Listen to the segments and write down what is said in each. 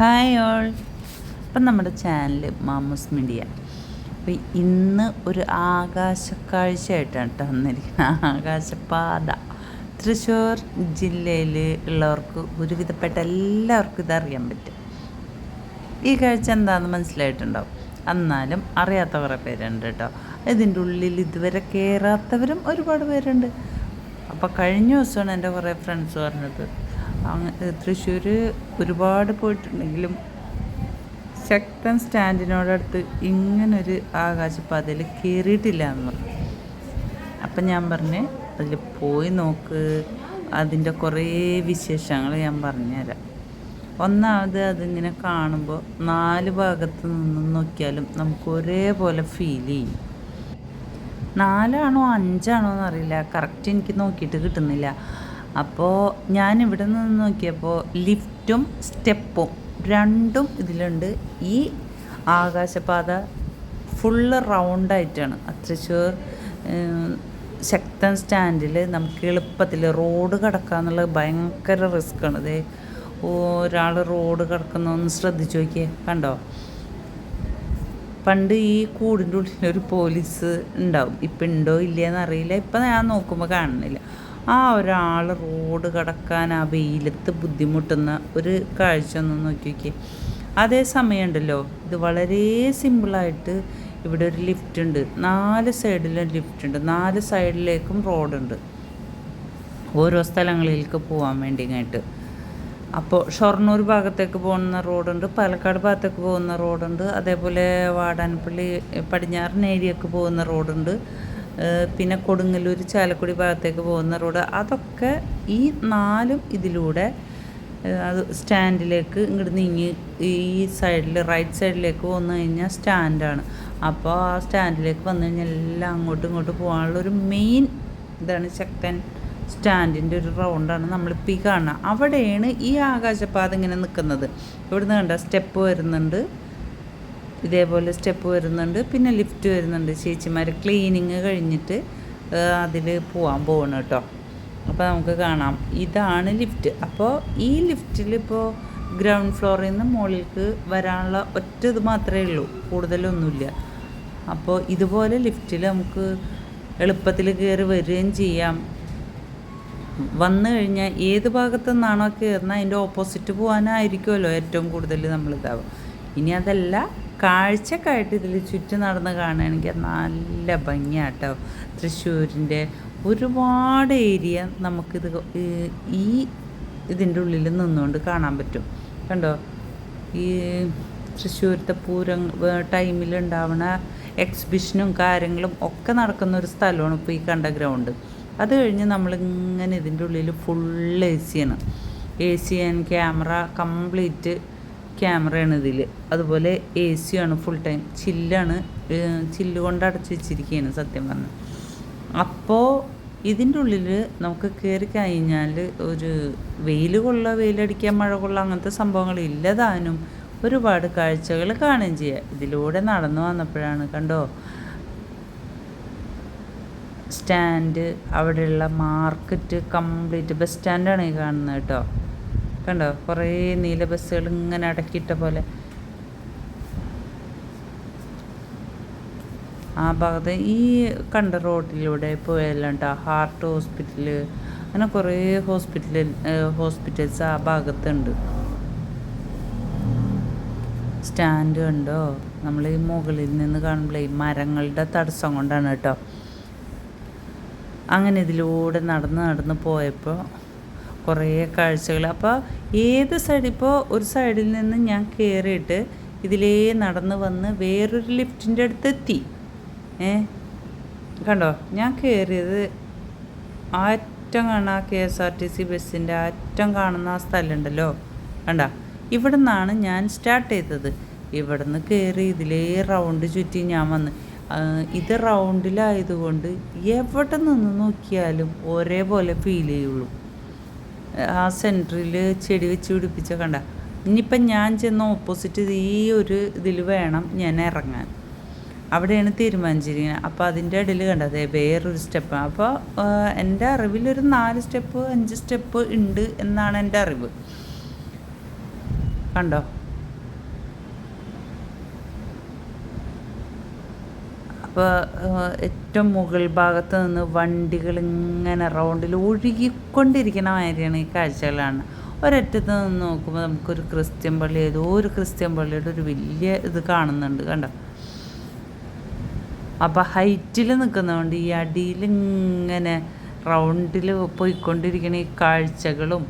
Hi all ഇപ്പം നമ്മുടെ channel മാമൂസ് media. അപ്പം ഇന്ന് ഒരു ആകാശക്കാഴ്ചയായിട്ടാണ് കേട്ടോ വന്നിരിക്കുന്നത്. ആകാശപാത. തൃശ്ശൂർ ജില്ലയിൽ ഉള്ളവർക്ക് ഒരുവിധപ്പെട്ട എല്ലാവർക്കും ഇതറിയാൻ പറ്റും. ഈ കാഴ്ച എന്താണെന്ന് മനസ്സിലായിട്ടുണ്ടാവും എന്നാലും അറിയാത്ത കുറേ പേരുണ്ട് കേട്ടോ. ഇതിന്റെ ഉള്ളിൽ ഇതുവരെ കയറാത്തവരും ഒരുപാട് പേരുണ്ട്. അപ്പോൾ കഴിഞ്ഞ ദിവസമാണ് എന്റെ കുറേ ഫ്രണ്ട്സ് പറഞ്ഞത്. തൃശ്ശൂർ ഒരുപാട് പോയിട്ടുണ്ടെങ്കിലും ശക്തൻ സ്റ്റാൻഡിനോടടുത്ത് ഇങ്ങനൊരു ആകാശപാതയിൽ കയറിയിട്ടില്ല എന്ന് പറഞ്ഞു. അപ്പം ഞാൻ പറഞ്ഞ് അതിൽ പോയി നോക്ക്. അതിന്റെ കുറേ വിശേഷങ്ങൾ ഞാൻ പറഞ്ഞുതരാം. ഒന്നാമത് അതിങ്ങനെ കാണുമ്പോൾ നാല് ഭാഗത്ത് നിന്ന് നോക്കിയാലും നമുക്ക് ഒരേപോലെ ഫീൽ ചെയ്യും. നാലാണോ അഞ്ചാണോ എന്നറിയില്ല. കറക്റ്റ് എനിക്ക് നോക്കിയിട്ട് കിട്ടുന്നില്ല. അപ്പോൾ ഞാൻ ഇവിടെ നിന്ന് നോക്കിയപ്പോൾ ലിഫ്റ്റും സ്റ്റെപ്പും രണ്ടും ഇതിലുണ്ട്. ഈ ആകാശപാത ഫുള്ള് റൗണ്ടായിട്ടാണ്. തൃശ്ശൂർ ശക്തൻ സ്റ്റാൻഡിൽ നമുക്ക് എളുപ്പത്തിൽ റോഡ് കിടക്കുക എന്നുള്ളത് ഭയങ്കര ആണ് ഇതേ ഒരാൾ റോഡ് കിടക്കുന്നൊന്ന് ശ്രദ്ധിച്ചു നോക്കിയേ കണ്ടോ? പണ്ട് ഈ കൂടിന്റെ ഉള്ളിൽ ഒരു പോലീസ് ഉണ്ടാവും. ഇപ്പം ഉണ്ടോ ഇല്ലയെന്ന് അറിയില്ല ഇപ്പം ഞാൻ നോക്കുമ്പോൾ കാണുന്നില്ല. ആ ഒരാൾ റോഡ് കടക്കാൻ ആ വെയിലത്ത് ബുദ്ധിമുട്ടുന്ന ഒരു കാഴ്ച ഒന്ന് നോക്കി നോക്കിയേ അതേ സമയമുണ്ടല്ലോ. ഇത് വളരെ സിമ്പിളായിട്ട് ഇവിടെ ഒരു ലിഫ്റ്റ് ഉണ്ട്. നാല് സൈഡിലും ലിഫ്റ്റ് ഉണ്ട്. നാല് സൈഡിലേക്കും റോഡുണ്ട്. ഓരോ സ്ഥലങ്ങളിലേക്ക് പോകാൻ വേണ്ടിയിട്ട് അപ്പോൾ ഷൊർണൂർ ഭാഗത്തേക്ക് പോകുന്ന റോഡുണ്ട്. പാലക്കാട് ഭാഗത്തേക്ക് പോകുന്ന റോഡുണ്ട്. അതേപോലെ വാടാനപ്പള്ളി പടിഞ്ഞാറൻ ഏരിയക്ക് പോകുന്ന റോഡുണ്ട്. പിന്നെ കൊടുങ്ങല്ലൂർ ചാലക്കുടി ഭാഗത്തേക്ക് പോകുന്ന റോഡ് അതൊക്കെ ഈ നാലും ഇതിലൂടെ അത് സ്റ്റാൻഡിലേക്ക് ഇങ്ങോട്ട് നീങ്ങി ഈ സൈഡിൽ റൈറ്റ് സൈഡിലേക്ക് വന്നു കഴിഞ്ഞാൽ സ്റ്റാൻഡാണ്. അപ്പോൾ ആ സ്റ്റാൻഡിലേക്ക് വന്നു കഴിഞ്ഞാൽ എല്ലാം അങ്ങോട്ടും ഇങ്ങോട്ടും പോകാനുള്ള ഒരു മെയിൻ ഇതാണ് ശക്തൻ സ്റ്റാൻഡിന്റെ ഒരു റൗണ്ടാണ് നമ്മളിപ്പോൾ ഈ കാണുക അവിടെയാണ് ഈ ആകാശപാത ഇങ്ങനെ നിൽക്കുന്നത്. ഇവിടുന്ന് കണ്ട സ്റ്റെപ്പ് വരുന്നുണ്ട്. ഇതേപോലെ സ്റ്റെപ്പ് വരുന്നുണ്ട്. പിന്നെ ലിഫ്റ്റ് വരുന്നുണ്ട്. ചേച്ചിമാർ ക്ലീനിങ് കഴിഞ്ഞിട്ട് അതിൽ പോകാൻ പോകണം കേട്ടോ. അപ്പോൾ നമുക്ക് കാണാം. ഇതാണ് ലിഫ്റ്റ്. അപ്പോൾ ഈ ലിഫ്റ്റിൽ ഇപ്പോൾ ഗ്രൗണ്ട് ഫ്ലോറിൽ നിന്ന് മുകളിലേക്ക് വരാനുള്ള ഒറ്റ ഇത് മാത്രമേ ഉള്ളൂ. കൂടുതലൊന്നുമില്ല. അപ്പോൾ ഇതുപോലെ ലിഫ്റ്റിൽ നമുക്ക് എളുപ്പത്തിൽ കയറി വരികയും ചെയ്യാം. വന്നു കഴിഞ്ഞാൽ ഏത് ഭാഗത്തു നിന്നാണോ കയറുന്നത് അതിന്റെ ഓപ്പോസിറ്റ് പോകാനായിരിക്കുമല്ലോ ഏറ്റവും കൂടുതൽ നമ്മളിതാവും ഇനി അതല്ല കാഴ്ചക്കായിട്ട് ഇതിൽ ചുറ്റും നടന്ന് കാണുകയാണെങ്കിൽ നല്ല ഭംഗിയാട്ടോ. തൃശ്ശൂരിന്റെ ഒരുപാട് ഏരിയ നമുക്കിത് ഈ- ഇതിന്റെ ഉള്ളിൽ നിന്നുകൊണ്ട് കാണാൻ പറ്റും. കണ്ടോ? ഈ തൃശ്ശൂരത്തെ പൂരം ടൈമിൽ ഉണ്ടാവുന്ന എക്സിബിഷനും കാര്യങ്ങളും ഒക്കെ നടക്കുന്ന ഒരു സ്ഥലമാണ് ഇപ്പോൾ ഈ കണ്ട ഗ്രൗണ്ട് അത് കഴിഞ്ഞ് നമ്മളിങ്ങനെ ഇതിന്റെ ഉള്ളിൽ ഫുൾ എ ആണ്. A C and camera complete ക്യാമറയാണ് ഇതിൽ അതുപോലെ എ സിയാണ് ഫുൾ ടൈം ചില്ലാണ് ചില്ല് കൊണ്ട് അടച്ചു വെച്ചിരിക്കുകയാണ് സത്യം പറഞ്ഞാൽ അപ്പോൾ ഇതിന്റെ ഉള്ളിൽ നമുക്ക് കയറി കഴിഞ്ഞാൽ ഒരു വെയിൽ കൊള്ളുക വെയിലടിക്കുക മഴ കൊള്ളുക അങ്ങനത്തെ സംഭവങ്ങൾ ഇല്ലതാനും ഒരുപാട് കാഴ്ചകൾ കാണുകയും ചെയ്യുക ഇതിലൂടെ നടന്നു വന്നപ്പോഴാണ് കണ്ടോ? സ്റ്റാൻഡ് അവിടെയുള്ള മാർക്കറ്റ് കംപ്ലീറ്റ്. ബസ് സ്റ്റാൻഡാണ് ഈ കാണുന്നത് കേട്ടോ. കണ്ടോ? കുറേ നീല ബസ്സുകൾ ഇങ്ങനെ അടക്കിയിട്ട പോലെ. ആ ഭാഗത്ത് ഈ കണ്ട റോഡിലൂടെ പോയെല്ലാം കേട്ടോ ഹാർട്ട് ഹോസ്പിറ്റൽ അങ്ങനെ കുറേ ഹോസ്പിറ്റൽ ഹോസ്പിറ്റൽസ് ആ ഭാഗത്തുണ്ട്. സ്റ്റാൻഡ് കണ്ടോ? നമ്മൾ ഈ മുകളിൽ നിന്ന് കാണുമ്പോൾ ഈ മരങ്ങളുടെ തടസ്സം കൊണ്ടാണ് കേട്ടോ. അങ്ങനെ ഇതിലൂടെ നടന്ന് നടന്ന് പോയപ്പോൾ കുറേ കാഴ്ചകൾ. അപ്പോൾ ഏത് സൈഡ് ഇപ്പോൾ ഒരു സൈഡിൽ നിന്ന് ഞാൻ കയറിയിട്ട് ഇതിലേ നടന്ന് വന്ന് വേറൊരു ലിഫ്റ്റിന്റെ അടുത്ത് എത്തി ഏ? കണ്ടോ? ഞാൻ കയറിയത് ആ അറ്റം കാണുന്ന K S R T C ബസ്സിന്റെ അറ്റം കാണുന്ന ആ സ്ഥലമുണ്ടല്ലോ. കണ്ട? ഇവിടെ നിന്നാണ് ഞാൻ സ്റ്റാർട്ട് ചെയ്തത്. ഇവിടെ നിന്ന് കയറി ഇതിലേ റൗണ്ട് ചുറ്റി ഞാൻ വന്ന്. ഇത് റൗണ്ടിലായതുകൊണ്ട് എവിടെ നിന്ന് നോക്കിയാലും ഒരേപോലെ ഫീൽ ചെയ്യുള്ളൂ. ആ സെന്ററിൽ ചെടി വെച്ച് പിടിപ്പിച്ച കണ്ട. ഇനിയിപ്പം ഞാൻ ചെന്ന ഓപ്പോസിറ്റ് ഈ ഒരു ഇതിൽ വേണം ഞാൻ ഇറങ്ങാൻ. അവിടെയാണ് തീരുമാനിച്ചിരിക്കുന്നത് അപ്പോൾ അതിന്റെ ഇടയിൽ കണ്ടത് വേറൊരു സ്റ്റെപ്പ്. അപ്പോൾ എന്റെ അറിവിലൊരു നാല് സ്റ്റെപ്പ് അഞ്ച് സ്റ്റെപ്പ് ഉണ്ട് എന്നാണ് എന്റെ അറിവ്. കണ്ടോ? അപ്പോൾ ഏറ്റവും മുകൾ ഭാഗത്ത് നിന്ന് വണ്ടികൾ ഇങ്ങനെ റൗണ്ടിൽ ഒഴുകിക്കൊണ്ടിരിക്കുന്ന മാതിരിയാണ് ഈ കാഴ്ചകളാണ്. ഒരറ്റത്ത് നിന്ന് നോക്കുമ്പോൾ നമുക്കൊരു ക്രിസ്ത്യൻ പള്ളി ഏതോ ഒരു ക്രിസ്ത്യൻ പള്ളിയുടെ ഒരു വലിയ ഇത് കാണുന്നുണ്ട് കണ്ടോ? അപ്പോൾ ഹൈറ്റിൽ നിൽക്കുന്നതുകൊണ്ട് ഈ അടിയിൽ ഇങ്ങനെ റൗണ്ടിൽ പോയിക്കൊണ്ടിരിക്കുന്ന ഈ കാഴ്ചകളും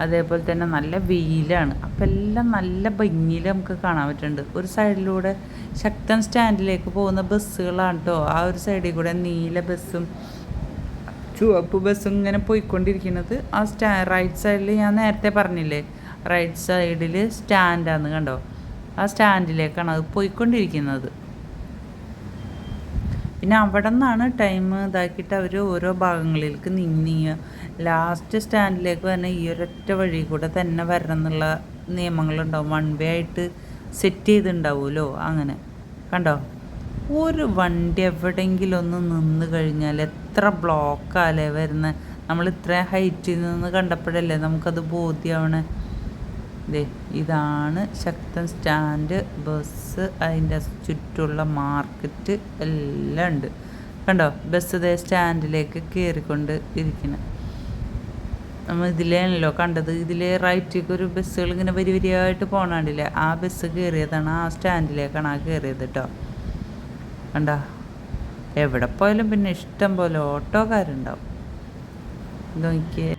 അതേപോലെ തന്നെ നല്ല വെയിലാണ്. അപ്പം എല്ലാം നല്ല ഭംഗിയിൽ നമുക്ക് കാണാൻ പറ്റുന്നുണ്ട്. ഒരു സൈഡിലൂടെ ശക്തൻ സ്റ്റാൻഡിലേക്ക് പോകുന്ന ബസ്സുകളാണ് കേട്ടോ ആ ഒരു സൈഡിൽ കൂടെ നീല ബസ്സും ചുവപ്പ് ബസ്സും ഇങ്ങനെ പോയിക്കൊണ്ടിരിക്കുന്നത്. ആ സ്റ്റാ റൈറ്റ് സൈഡിൽ ഞാൻ നേരത്തെ പറഞ്ഞില്ലേ? റൈറ്റ് സൈഡിൽ സ്റ്റാൻഡാന്ന് കണ്ടോ? ആ സ്റ്റാൻഡിലേക്കാണ് അത് പോയിക്കൊണ്ടിരിക്കുന്നത്. പിന്നെ അവിടെ നിന്നാണ് ടൈം ഇതാക്കിയിട്ട് അവർ ഓരോ ഭാഗങ്ങളിലേക്ക് നീങ്ങിയ. ലാസ്റ്റ് സ്റ്റാൻഡിലേക്ക് തന്നെ ഈ ഒരൊറ്റ വഴി കൂടെ തന്നെ വരണം എന്നുള്ള നിയമങ്ങളുണ്ടാവും. വൺ വേ ആയിട്ട് സെറ്റ് ചെയ്തിട്ടുണ്ടാവുമല്ലോ അങ്ങനെ. കണ്ടോ? ഒരു വണ്ടി എവിടെയെങ്കിലും ഒന്ന് നിന്ന് കഴിഞ്ഞാൽ എത്ര ബ്ലോക്കാലേ വരുന്നത് നമ്മൾ ഇത്രയും ഹൈറ്റിൽ നിന്ന് കണ്ടപ്പോഴല്ലേ നമുക്കത് ബോധ്യമാവണേ ദേ ഇതാണ് ശക്തൻ സ്റ്റാൻഡ് ബസ് അതിന്റെ ചുറ്റുള്ള മാർക്കറ്റ് എല്ലാം ഉണ്ട്. കണ്ടോ? ബസ് ദേ സ്റ്റാൻഡിലേക്ക് കയറിക്കൊണ്ട് ഇരിക്കണം. നമ്മൾ ഇതിലാണല്ലോ കണ്ടത്. ഇതിലെ റൈറ്റിലേക്ക് ഒരു ബസ്സുകൾ ഇങ്ങനെ വരി വരിയായിട്ട് പോകണാണ്ടില്ല ആ ബസ് കയറിയതാണ് ആ സ്റ്റാൻഡിലേക്കാണ് ആ കയറിയത് കേട്ടോ. കണ്ടോ? എവിടെ പോയാലും പിന്നെ ഇഷ്ടം പോലെ ഓട്ടോക്കാരുണ്ടാവും. നോക്കിയേ.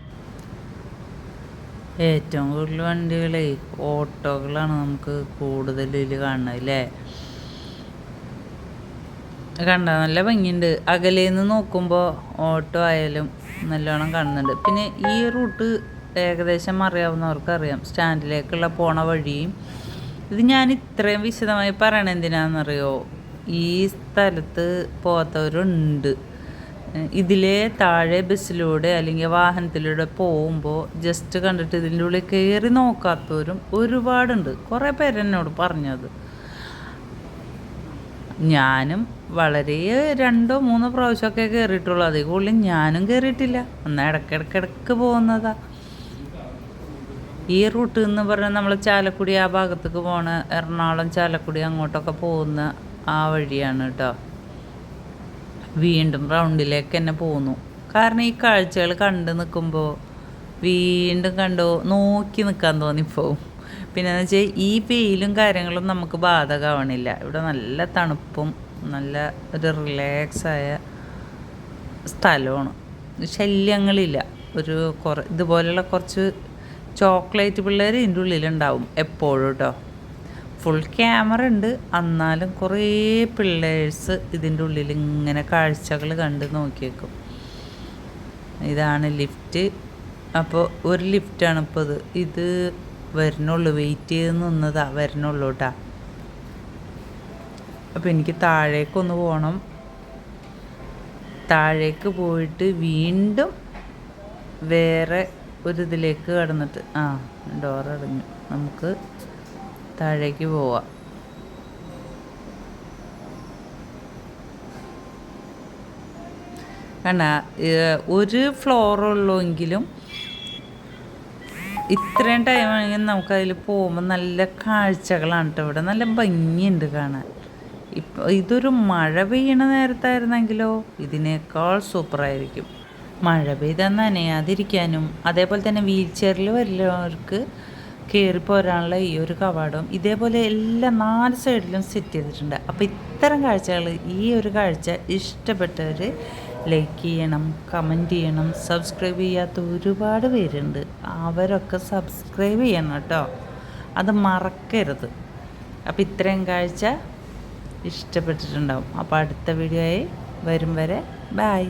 ഏറ്റവും കൂടുതൽ വണ്ടികളെ ഓട്ടോകളാണ് നമുക്ക് കൂടുതൽ ഇതിൽ കാണുന്നത് അല്ലേ? കണ്ട നല്ല ഭംഗിയുണ്ട്. അകലേന്ന് നോക്കുമ്പോൾ ഓട്ടോ ആയാലും നല്ലോണം കാണുന്നുണ്ട്. പിന്നെ ഈ റൂട്ട് ഏകദേശം അറിയാവുന്നവർക്ക് അറിയാം സ്റ്റാൻഡിലേക്കുള്ള പോണ വഴിയും. ഇത് ഞാൻ ഇത്രയും വിശദമായി പറയണെന്തിനാണെന്നറിയോ ഈ സ്ഥലത്ത് പോകാത്തവരുണ്ട്. ഇതിലെ താഴെ ബസ്സിലൂടെ അല്ലെങ്കിൽ വാഹനത്തിലൂടെ പോകുമ്പോൾ ജസ്റ്റ് കണ്ടിട്ട് ഇതിന്റെ ഉള്ളിൽ കയറി നോക്കാത്തവരും ഒരുപാടുണ്ട്. കുറേ പേരെന്നോട് പറഞ്ഞത്. ഞാനും വളരെ രണ്ടോ മൂന്നോ പ്രാവശ്യമൊക്കെ കയറിയിട്ടുള്ളൂ അതേ കൂടുതൽ ഞാനും കയറിയിട്ടില്ല എന്നാൽ ഇടയ്ക്കിടയ്ക്കിടയ്ക്ക് പോകുന്നതാ. ഈ റൂട്ട് എന്ന് പറഞ്ഞാൽ നമ്മൾ ചാലക്കുടി ആ ഭാഗത്തേക്ക് പോണ എറണാകുളം ചാലക്കുടി അങ്ങോട്ടൊക്കെ പോകുന്ന ആ വഴിയാണ് കേട്ടോ വീണ്ടും റൗണ്ടിലേക്ക് തന്നെ പോന്നു. കാരണം ഈ കാഴ്ചകൾ കണ്ട് നിൽക്കുമ്പോൾ വീണ്ടും കണ്ടോ നോക്കി നിൽക്കാൻ തോന്നിപ്പോവും പിന്നെ എന്ന് വെച്ചാൽ ഈ വെയിലും കാര്യങ്ങളും നമുക്ക് ബാധകമാവണില്ല. ഇവിടെ നല്ല തണുപ്പും നല്ല ഒരു റിലാക്സായ സ്ഥലമാണ്. ശല്യങ്ങളില്ല. ഒരു കുറ ഇതുപോലെയുള്ള കുറച്ച് ചോക്ലേറ്റ് പിള്ളേർ ഇതിന്റെ ഉള്ളിലുണ്ടാവും എപ്പോഴും കേട്ടോ ഫുൾ ക്യാമറ ഉണ്ട്. എന്നാലും കുറേ പിള്ളേഴ്സ് ഇതിന്റെ ഉള്ളിൽ ഇങ്ങനെ കാഴ്ചകൾ കണ്ട് നോക്കിയേക്കും. ഇതാണ് ലിഫ്റ്റ് അപ്പോൾ ഒരു ലിഫ്റ്റാണ് ഇപ്പോൾ ഇത്. ഇത് വരണുള്ളൂ. വെയിറ്റ് ചെയ്ത് നിന്നതാ. വരണുള്ളൂ കേട്ടാ അപ്പോൾ എനിക്ക് താഴേക്കൊന്ന് പോകണം. താഴേക്ക് പോയിട്ട് വീണ്ടും വേറെ ഒരു ഇതിലേക്ക് കടന്നിട്ട്. ആ ഡോർ അടഞ്ഞു. നമുക്ക് താഴേക്ക് പോവാം. കണ്ട ഒരു ഫ്ലോറുള്ളൂവെങ്കിലും ഇത്രയും ടൈം ആണെങ്കിൽ നമുക്കതിൽ പോകുമ്പോൾ നല്ല കാഴ്ചകളാണ് കേട്ടോ ഇവിടെ. നല്ല ഭംഗിയുണ്ട് കാണാൻ. ഇപ്പോൾ ഇതൊരു മഴ പെയ്യണ നേരത്തായിരുന്നെങ്കിലോ ഇതിനേക്കാൾ സൂപ്പറായിരിക്കും മഴ പെയ്താൽ നനയാതിരിക്കാനും അതേപോലെ തന്നെ വീൽ ചെയറിൽ വരുന്നവർക്ക് കയറി പോരാനുള്ള ഈ ഒരു കവാടവും ഇതേപോലെ എല്ലാ നാല് സൈഡിലും സെറ്റ് ചെയ്തിട്ടുണ്ട്. അപ്പോൾ ഇത്തരം കാഴ്ചകൾ ഈ ഒരു കാഴ്ച ഇഷ്ടപ്പെട്ടവർ ലൈക്ക് ചെയ്യണം കമന്റ് ചെയ്യണം സബ്സ്ക്രൈബ് ചെയ്യാത്ത ഒരുപാട് പേരുണ്ട്. അവരൊക്കെ സബ്സ്ക്രൈബ് ചെയ്യണം കേട്ടോ. അത് മറക്കരുത്. അപ്പോൾ ഇത്രയും കാഴ്ച ഇഷ്ടപ്പെട്ടിട്ടുണ്ടാവും. അപ്പോൾ അടുത്ത വീഡിയോയായി വരും വരെ. ബായ്